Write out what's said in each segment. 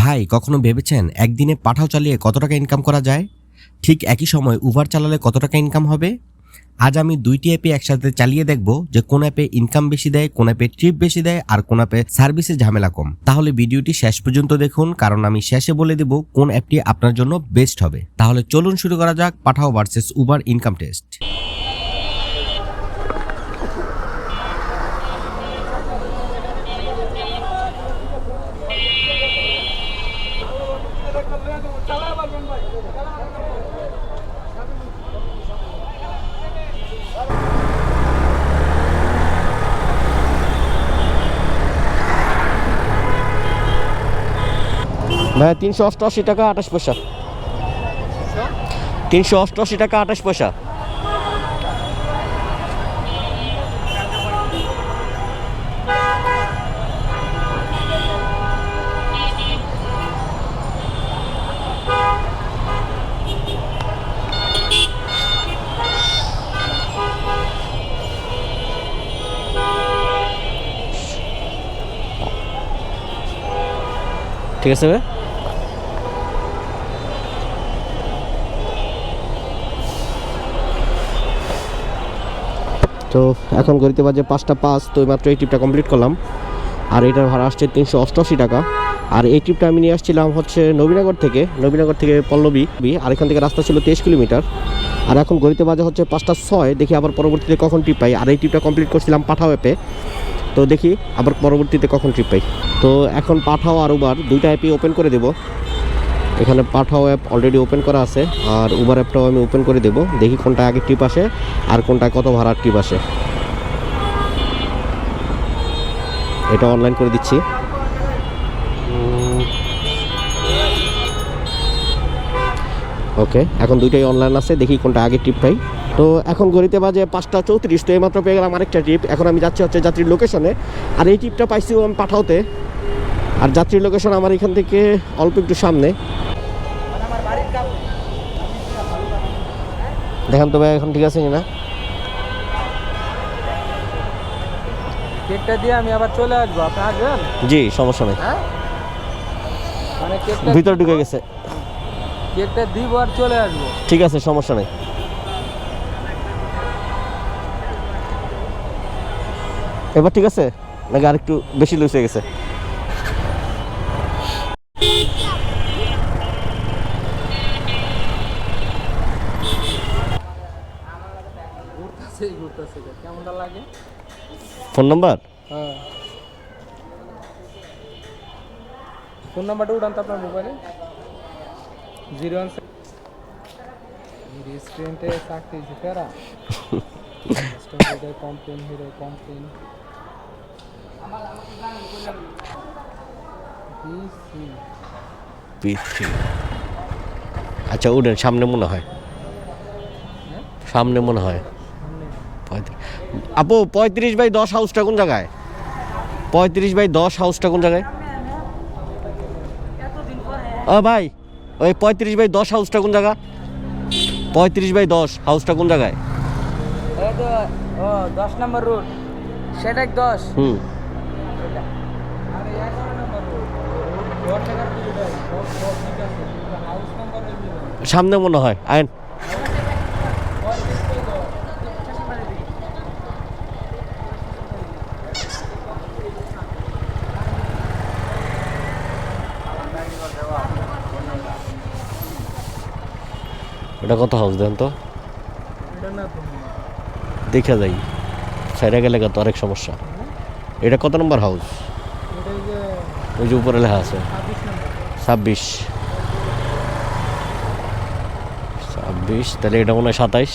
ভাই, কখনো ভেবেছেন একদিনে পাঠাও চালিয়ে কত টাকা ইনকাম করা যায়? ঠিক একই সময় উবার চালালে কত টাকা ইনকাম হবে? আজ আমি দুইটি অ্যাপে একসাথে চালিয়ে দেখব যে কোন অ্যাপে ইনকাম বেশি দেয়, কোন অ্যাপে ট্রিপ বেশি দেয় আর কোন অ্যাপে সার্ভিসে ঝামেলা কম। তাহলে ভিডিওটি শেষ পর্যন্ত দেখুন, কারণ আমি শেষে বলে দেব কোন অ্যাপটি আপনার জন্য বেস্ট হবে। তাহলে চলুন শুরু করা যাক Pathao versus Uber income test ভাই তিনশো অষ্টআশি টাকা আঠাশ পয়সা। তিনশো অষ্টআশি টাকা আঠাশ পয়সা। ঠিক আছে ভাই? এখন গড়িতে বাজে পাঁচটা পাঁচ, তো মাত্র এই ট্রিপটা কমপ্লিট করলাম। আর এটার ভাড়া আসছে তিনশো অষ্টআশি টাকা। আর এই ট্রিপটা আমি নিয়ে আসছিলাম হচ্ছে নবীনগর থেকে নবীনগর থেকে পল্লবী। আর এখান থেকে রাস্তা ছিল তেইশ কিলোমিটার। আর এখন গড়িতে বাজে হচ্ছে পাঁচটা ছয়, দেখি আবার পরবর্তীতে কখন ট্রিপ পাই। আর এই ট্রিপটা কমপ্লিট করছিলাম পাঠাও অ্যাপে তো দেখি আবার পরবর্তীতে কখন ট্রিপ পাই। তো এখন পাঠাও আর উবার দুইটা অ্যাপই ওপেন করে দেবো। এখানে পাঠাও অ্যাপ অলরেডি ওপেন করা আছে। আর উবার অ্যাপটাও আমি ওপেন করে দেবো। দেখি কোনটা আগে ট্রিপ আসে আর কোনটা কত ভাড়ার ট্রিপ আসে। এটা অনলাইন করে দিচ্ছি। ওকে এখন দুইটাই অনলাইন আছে, দেখি কোনটা আগে ট্রিপ পাই। তো এখন গড়িতে বাজে পাঁচটা চৌত্রিশ, তো এইমাত্র পেয়ে গেলাম আরেকটা ট্রিপ এখন আমি যাচ্ছি হচ্ছে যাত্রীর লোকেশনে আর এই ট্রিপটা পাইছি আমি পাঠাওতে। আর যাত্রীর লোকেশন আমার এখান থেকে অল্প একটু সামনে। দেখেন তো ভাই, এখন ঠিক আছে না কেকটা দিয়ে আমি আবার চলে আসব। আপনি আসবেন? জি সমস্যা নেই। হ্যাঁ? মানে কেকটা ভিতরে ঢুকে গেছে। কেকটা দিব আর চলে আসব। ঠিক আছে সমস্যা নেই। এবার ঠিক আছে? নাকি আরেকটু বেশি লুজ হয়ে গেছে? ঘুরতেছে ঘুরতেছে। কেমনটা লাগে? Phone number? হ্যাঁ। ফোন নাম্বারটা উঠান তো আপনার মোবাইলে। জিরো ওয়ান রেস্টুরেন্টে চাকরি ফেরা কমপ্লেন হিরো কমপ্লেন। আচ্ছা উঠেন সামনে মনে হয়? সামনে মনে হয়। আপু পঁয়ত্রিশ বাই দশ হাউসটা কোন জায়গায়? পঁয়ত্রিশ বাই দশ হাউসটা কোন জায়গায়? ও ভাই ওই পঁয়ত্রিশ বাই দশ হাউসটা কোন জায়গা? পঁয়ত্রিশ বাই দশ হাউসটা কোন জায়গায়? ও দশ নম্বর রুট সেটা দশ। হুম। সামনে মনে হয় আইন। এটা কত হাউস দেন তো? দেখে যাই। সাইডে গেলে তো অনেক সমস্যা। এটা কত নম্বর হাউস ওই যে উপরে লেখা আছে। ছাব্বিশ। ছাব্বিশ ছাব্বিশ তাহলে এটা মনে হয় সাতাইশ।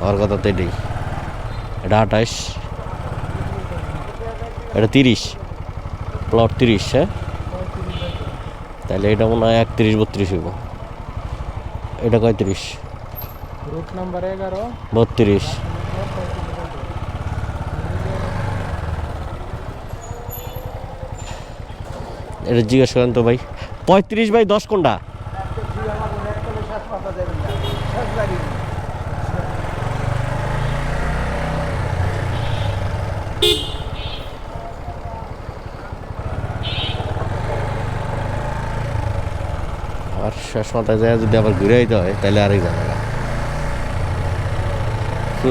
আমার কথা তো এটাই। এটা আঠাইশ। এটা তিরিশ। প্লট তিরিশ হ্যাঁ? তাহলে এটা মনে হয় একত্রিশ, বত্রিশ হইব। এটা কয়ত্রিশ রুট নাম্বার এগারো। বত্রিশ। এটা জিজ্ঞেস করেন তো ভাই। পঁয়ত্রিশ বাই দশ কোনটা আর শেষ মাথায় যায় যদি আবার ঘুরে আইতে হয় তাহলে আরেক জানা কি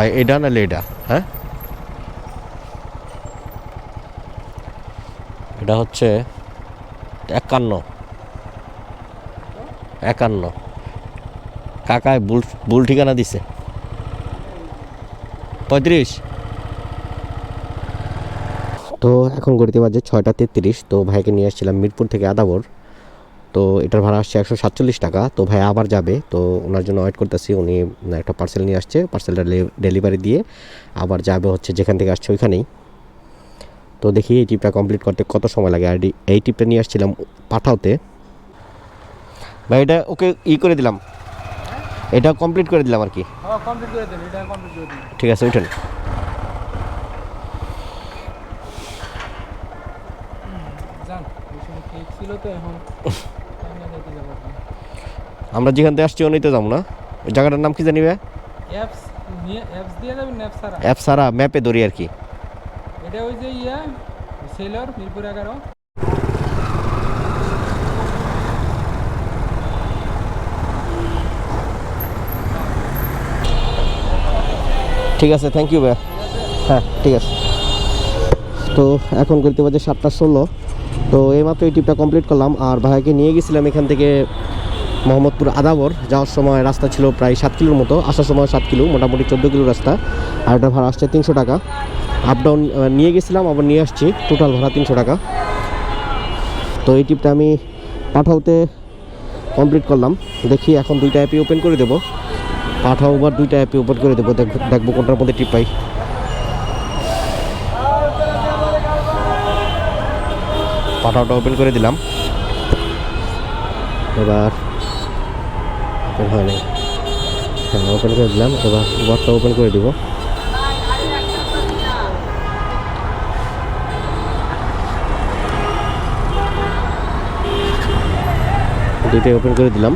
হয় এটা নাহলে এটা হ্যাঁ? এটা হচ্ছে একান্ন। একান্ন। কাকায় ভুল ভুল ঠিকানা দিছে। পঁয়ত্রিশ। তো এখন গড়িতে বাজে ছয়টা তেত্রিশ। তো ভাইকে নিয়ে আসছিলাম মিরপুর থেকে আদাবর। তো এটার ভাড়া আসছে একশো সাতচল্লিশ টাকা। তো ভাই আবার যাবে। তো ওনার জন্য ওয়েট করতেছি। উনি একটা পার্সেল নিয়ে আসছে। পার্সেলটা ডেলিভারি দিয়ে আবার যাবে হচ্ছে যেখান থেকে আসছে ওইখানেই। তো দেখি এই টিপটা কমপ্লিট করতে কত সময় লাগে। আর এই- টিপটা নিয়ে আসছিলাম পাঠাওতে। ভাই এটা ওকে ই করে দিলাম। এটা কমপ্লিট করে দিলাম আর কি। হ্যাঁ ঠিক আছে উঠেন ছিল তো এখন। আমরা যেখান থেকে আসছি ওনিতে যাব না। ওই জায়গাটার নাম কি জানি ভাই? অ্যাপ সারা ম্যাপে ধরি আর কি। এটা ওই যে ইয়া সেলর মিরপুর এগারো। ঠিক আছে থ্যাংক ইউ ভাইয়া হ্যাঁ ঠিক আছে। তো এখন করতে বাজে সাতটা ষোলো। তো এইমাত্র এই ট্রিপটা কমপ্লিট করলাম। আর ভাইকে নিয়ে গেছিলাম এখান থেকে মোহাম্মদপুর আদাবর, যাওয়ার সময় রাস্তা ছিল প্রায় সাত কিলোর মতো, আসার সময় সাত কিলো, মোটামুটি চোদ্দ কিলো রাস্তা। আর এটা ভাড়া আসছে তিনশো টাকা। আপ ডাউন নিয়ে গেছিলাম, আবার নিয়ে আসছি টোটাল ভাড়া তিনশো টাকা। তো এই ট্রিপটা আমি পাঠাওতে কমপ্লিট করলাম। দেখি এখন দুইটা অ্যাপই ওপেন করে দেবো। পাঠাও আবার দুইটা অ্যাপে ওপেন করে দেবো। দেখব কোনটার মধ্যে টিপ পাই। পাঠাওটা ওপেন করে দিলাম। এবার হয়নি হ্যাঁ ওপেন করে দিলাম। এবার উবারটা ওপেন করে দিব। দুইটাই ওপেন করে দিলাম।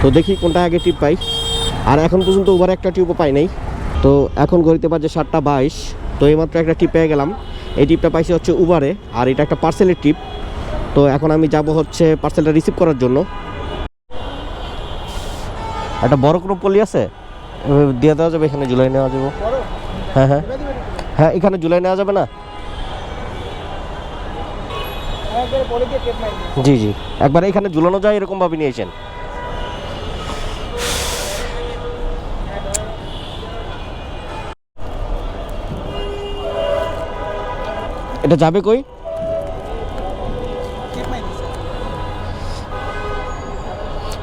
তো দেখি কোনটা আগে টিপ পাই। আর এখন পর্যন্ত উবার একটা টিউবও পাই নাই। তো এখন গড়িতে বাজে সাতটা বাইশ। তো এইমাত্র একটা টিপ পেয়ে গেলাম। এই টিপটা পাইছি হচ্ছে উবারে আর এটা একটা পার্সেলের টিপ তো এখন আমি যাব হচ্ছে পার্সেলটা রিসিভ করার জন্য। একটা বড় কোনো পলি আছে? দিয়ে দেওয়া যাবে এখানে জুলাই নেওয়া যাবে। হ্যাঁ হ্যাঁ। হ্যাঁ এখানে জুলাই নেওয়া যাবে না? জি জি। একবার এখানে ঝুলানো যায় এরকমভাবে নিয়েছেন। এটা যাবে কই?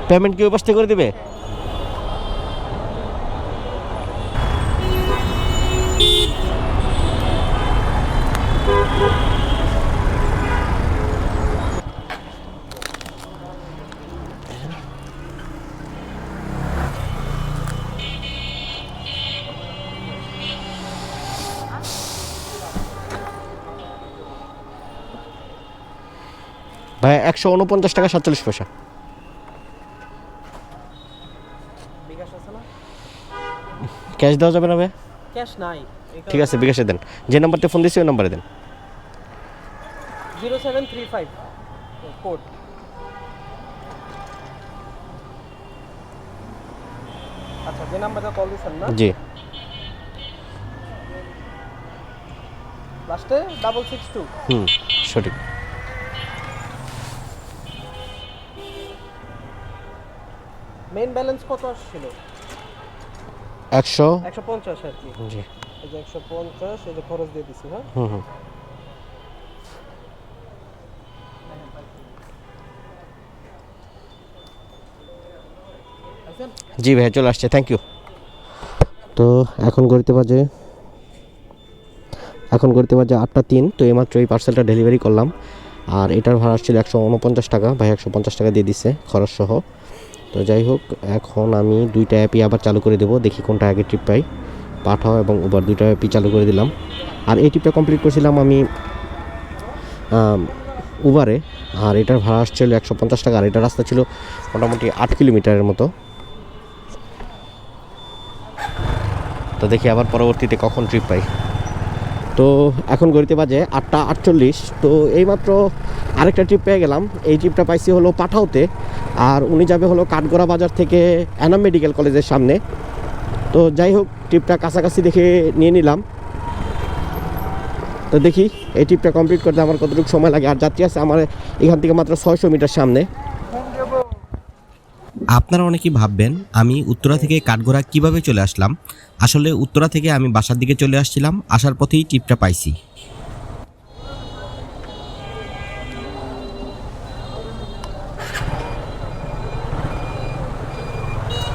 পেমেন্ট কি ওই পাশ থেকে করে দিবে? ভাই একশো উনপঞ্চাশ টাকা সাতচল্লিশ পয়সা। না? ক্যাশ দেওয়া যাবে না ভাই? ক্যাশ নাই। ঠিক আছে বিকাশে দেন। যে নাম্বারতে ফোন দিয়েছি ওই নাম্বারে দেন। Zero seven three five. Code. আচ্ছা যে নাম্বারটা কল দিচ্ছেন না? জি। লাস্টে ডাবল সিক্স টু। হুম সঠিক। মেইন ব্যালেন্স কত আসছিল? একশো? একশো পঞ্চাশ আর কি। জি। এই যে একশো পঞ্চাশ এই যে খরচ দিয়ে দিছি হ্যাঁ? হুম হুম। জি ভাই চলে আসছে থ্যাংক ইউ তো এখন গড়িতে বাজে এখন গড়িতে বাজে আটটা তিন তো এইমাত্র এই পার্সেলটা ডেলিভারি করলাম। আর এটার ভাড়া ছিল একশো উনপঞ্চাশ টাকা ভাই একশো পঞ্চাশ টাকা দিয়ে দিছে খরচ সহ তো যাই হোক, এখন আমি দুইটা অ্যাপই আবার চালু করে দেবো, দেখি কোনটা আগে ট্রিপ পাই। পাঠাও এবং উবার দুইটা অ্যাপই চালু করে দিলাম। আর এই ট্রিপটা কমপ্লিট করেছিলাম আমি উবারে আর এটার ভাড়া আসছিল একশো পঞ্চাশ টাকা, আর এটার রাস্তা ছিল মোটামুটি আট কিলোমিটারের মতো। তো দেখি আবার পরবর্তীতে কখন ট্রিপ পাই। তো এখন গড়িতে বাজে আটটা আটচল্লিশ। তো এইমাত্র আরেকটা ট্রিপ পেয়ে গেলাম। এই ট্রিপটা পাইছি হলো পাঠাওতে। আর উনি যাবে হলো কাঠগড়া বাজার থেকে অ্যানাম মেডিকেল কলেজের সামনে। তো যাই হোক ট্রিপটা কাছাকাছি দেখে নিয়ে নিলাম। তো দেখি, এই ট্রিপটা কমপ্লিট করতে আমার কতটুকু সময় লাগে। আর যাত্রী আছে আমার এখান থেকে মাত্র ছয়শো মিটার সামনে। আপনারা অনেকেই ভাববেন, আমি উত্তরা থেকে কাঠগোড়া কীভাবে চলে আসলাম? আসলে উত্তরা থেকে আমি বাসার দিকে চলে আসছিলাম, আসার পথেই টিপটা পাইছি।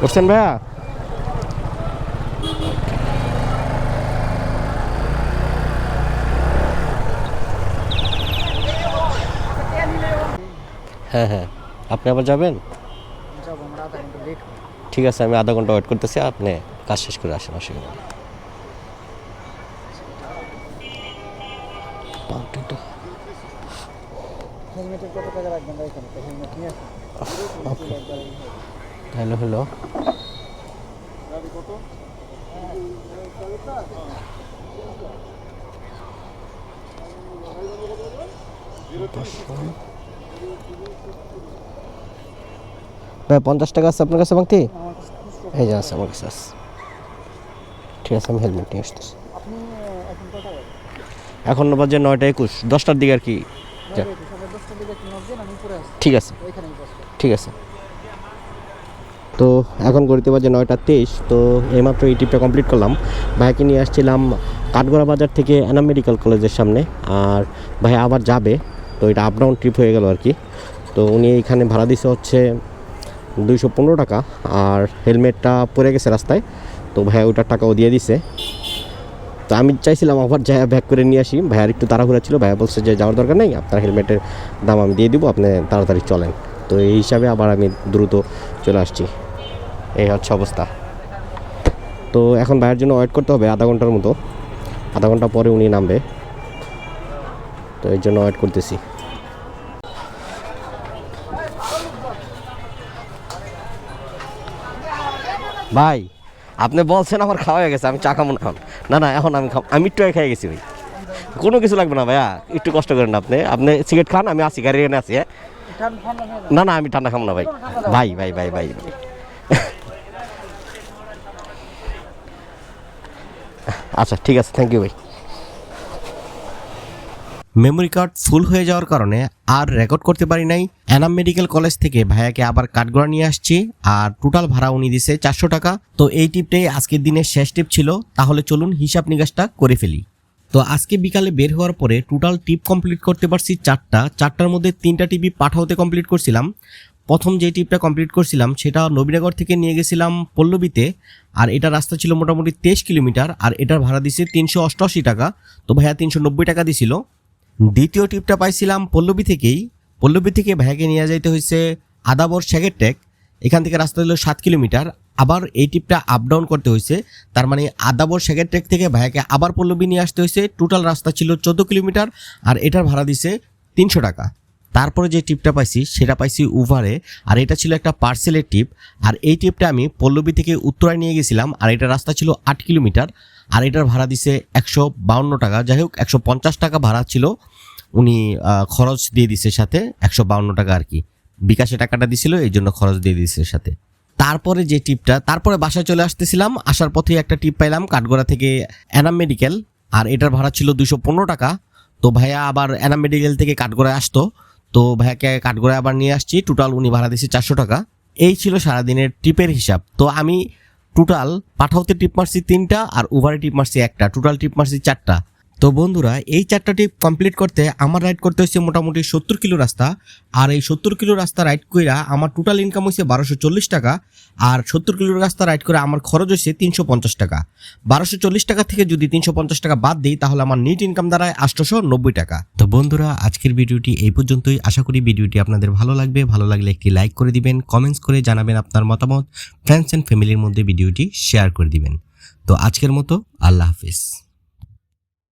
উঠছেন ভাইয়া? হ্যাঁ হ্যাঁ। আপনি আবার যাবেন যাব আমরা আধা ঘণ্টা লেট হবে ঠিক আছে আমি আধা ঘণ্টা ওয়েট করতেছি আপনি কাজ শেষ করে আসেন অসুবিধা হ্যালো হ্যালো কত টাকা রাখবেন ভাই এখানে হেলমেট নিয়ে আসুন হ্যালো হ্যালো ভাই পঞ্চাশ টাকা আছে আপনার কাছে বাংতি এই যে আছে, আমার কাছে আছে। ঠিক আছে, আমি হেলমেট নিয়ে আসতেছি। এখন বাজে? নয়টা একুশ, দশটার দিকে আর কি। ঠিক আছে। ঠিক আছে। তো এখন গড়িতে বাজে নয়টা তেইশ, তো এইমাত্র এই ট্রিপটা কমপ্লিট করলাম। ভাইকে নিয়ে আসছিলাম কাঠগড়া বাজার থেকে অ্যানাম মেডিকেল কলেজের সামনে, আর ভাই আবার যাবে। তো এটা আপ ডাউন ট্রিপ হয়ে গেল আর কি। তো উনি এইখানে ভাড়া দিছে হচ্ছে দুইশো পনেরো টাকা আর হেলমেটটা পরে গেছে রাস্তায়। তো ভাইয়া ওটার টাকাও দিয়ে দিছে। তো আমি চাইছিলাম আবার যাই ব্যাক করে নিয়ে আসি। ভাইয়ার একটু তাড়াহুড়া ছিল। ভাইয়া বলছে যে যাওয়ার দরকার নেই, আপনার হেলমেটের দাম আমি দিয়ে দিব, আপনি তাড়াতাড়ি চলেন। তো এই হিসাবে আবার আমি দ্রুত চলে আসছি। এই হচ্ছে অবস্থা। তো এখন ভাইয়ের জন্য ওয়েট করতে হবে আধা ঘণ্টার মতো। আধা ঘণ্টা পরে উনি নামবে। তো এর জন্য ওয়েট করতেছি। ভাই, আপনি বলছেন আমার খাওয়া হয়ে গেছে, আমি চা খাব না এখন। না না, এখন আমি আমি একটু খেয়ে গেছি ভাই। কোনো কিছু লাগবে না ভাইয়া, একটু কষ্ট করেন আপনি। আপনি সিগারেট খান, আমি আসি গাড়ি এনে আসি হয়ে? না না, আমি ঠান্ডা খাব না ভাই। ভাই ভাই ভাই ভাই ভাই। আচ্ছা ঠিক আছে থ্যাংক ইউ ভাই। মেমোরি কার্ড ফুল হয়ে যাওয়ার কারণে আর রেকর্ড করতে পারি নাই। অ্যানাম মেডিকেল কলেজ থেকে ভাইয়াকে আবার কাঠগড়া নিয়ে আসছি আর টোটাল ভাড়া উনি দিছে চারশো টাকা। তো এই টিপটাই আজকের দিনের শেষ টিপ ছিল। তাহলে চলুন হিসাব নিকাশটা করে ফেলি। তো আজকে বিকালে বের হওয়ার পরে টোটাল টিপ কমপ্লিট করতে পারছি চারটা। চারটার মধ্যে তিনটা টিপি পাঠাওতে কমপ্লিট করছিলাম। প্রথম যে টিপটা কমপ্লিট করছিলাম সেটা নবীনগর থেকে নিয়ে গেছিলাম পল্লবীতে। আর এটা রাস্তা ছিল মোটামুটি তেইশ কিলোমিটার। আর এটার ভাড়া দিছে তিনশো অষ্টআশি টাকা। তো ভাইয়া তিনশো নব্বই টাকা দিছিল। দ্বিতীয় টিপটা পাইছিলাম পল্লবী থেকেই। পল্লবী থেকে ভাইয়াকে নিয়ে যাইতে হয়েছে আদাবর শেগের টেক। এখান থেকে রাস্তা হলো সাত কিলোমিটার। আবার এই টিপটা আপ ডাউন করতে হয়েছে তার মানে আদাবর শেগের টেক থেকে ভাইয়াকে আবার পল্লবী নিয়ে আসতে হয়েছে টোটাল রাস্তা ছিল চোদ্দ কিলোমিটার আর এটার ভাড়া দিছে তিনশো টাকা। তারপরে যে টিপটা পাইছি, সেটা পাইছি উভারে। আর এটা ছিল একটা পার্সেলের টিপ। আর এই টিপটা আমি পল্লবী থেকে উত্তরায় নিয়ে গেছিলাম। আর এটা রাস্তা ছিল আট কিলোমিটার। আর এটার ভাড়া দিছে একশো বাউন্ন টাকা। যাই হোক, একশো পঞ্চাশ টাকা ভাড়া ছিল। উনি খরচ দিয়ে দিছে সাথে একশো বাউন্ন টাকা আর কি। বিকাশে টাকাটা দিছিল, এই জন্য খরচ দিয়ে দিছে সাথে। তারপরে যে টিপটা, তারপরে বাসায় চলে আসতেছিলাম। আসার পথে একটা টিপ পাইলাম, কাঠগড়া থেকে অ্যানাম মেডিকেল। আর এটার ভাড়া ছিল দুশো পনেরো টাকা। তো ভাইয়া আবার অ্যানাম মেডিকেল থেকে কাঠগড়ায় আসতো। তো ভাইয়াকে কাঠগড়ায় আবার নিয়ে আসছি। টোটাল উনি ভাড়া দিয়েছে চারশো টাকা। এই ছিল সারাদিনের ট্রিপের হিসাব। তো আমি টোটাল পাঠাওতে টিপ মারছি তিনটা আর ওভারে টিপ মারছি একটা। টোটাল টিপ মারছি চারটা। তো বন্ধুরা, এই চারটা টিপ কমপ্লিট করতে আমার রাইড করতে হয়েছে মোটামুটি সত্তর কিলো রাস্তা। আর এই সত্তর কিলো রাস্তা রাইড কইরা আমার টোটাল ইনকাম হয়েছে বারোশো চল্লিশ টাকা। আর সত্তর কিলোর রাস্তা রাইড করে আমার খরচ হয়েছে তিনশো পঞ্চাশ টাকা। বারোশো চল্লিশ টাকা থেকে যদি তিনশো পঞ্চাশ টাকা বাদ দিই, তাহলে আমার নিট ইনকাম দাঁড়ায় আষ্টশো নব্বই টাকা। তো বন্ধুরা, আজকের ভিডিওটি এই পর্যন্তই। আশা করি ভিডিওটি আপনাদের ভালো লাগবে। ভালো লাগলে একটি লাইক করে দিবেন কমেন্টস করে জানাবেন আপনার মতামত। ফ্রেন্ডস অ্যান্ড ফ্যামিলির মধ্যে ভিডিওটি শেয়ার করে দিবেন। তো আজকের মতো, আল্লাহ হাফিজ।